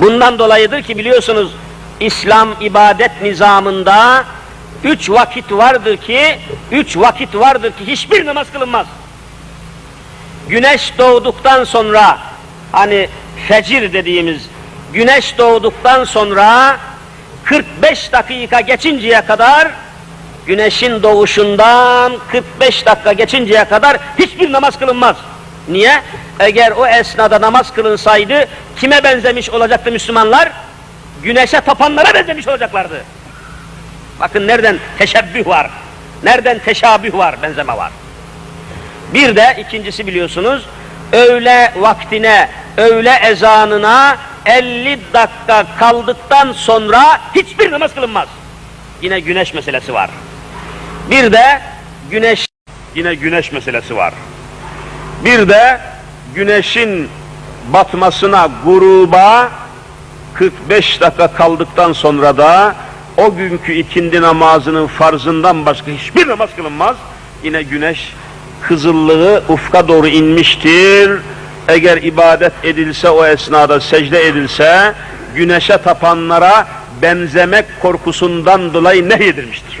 Bundan dolayıdır ki biliyorsunuz İslam ibadet nizamında üç vakit vardır ki, üç vakit vardır ki hiçbir namaz kılınmaz. Güneş doğduktan sonra hani fecir dediğimiz güneş doğduktan sonra 45 dakika geçinceye kadar güneşin doğuşundan 45 dakika geçinceye kadar hiçbir namaz kılınmaz. Niye? Eğer o esnada namaz kılınsaydı kime benzemiş olacaktı Müslümanlar? Güneşe tapanlara benzemiş olacaklardı. Bakın nereden teşebbüh var, nereden teşabüh var, benzeme var. Bir de ikincisi biliyorsunuz, öğle vaktine, öğle ezanına 50 dakika kaldıktan sonra hiçbir namaz kılınmaz. Yine güneş meselesi var. Bir de güneş, yine güneş meselesi var. Bir de güneşin batmasına, gruba 45 dakika kaldıktan sonra da o günkü ikindi namazının farzından başka hiçbir namaz kılınmaz. Yine güneş kızıllığı ufka doğru inmiştir. Eğer ibadet edilse o esnada secde edilse güneşe tapanlara benzemek korkusundan dolayı nehyedilmiştir.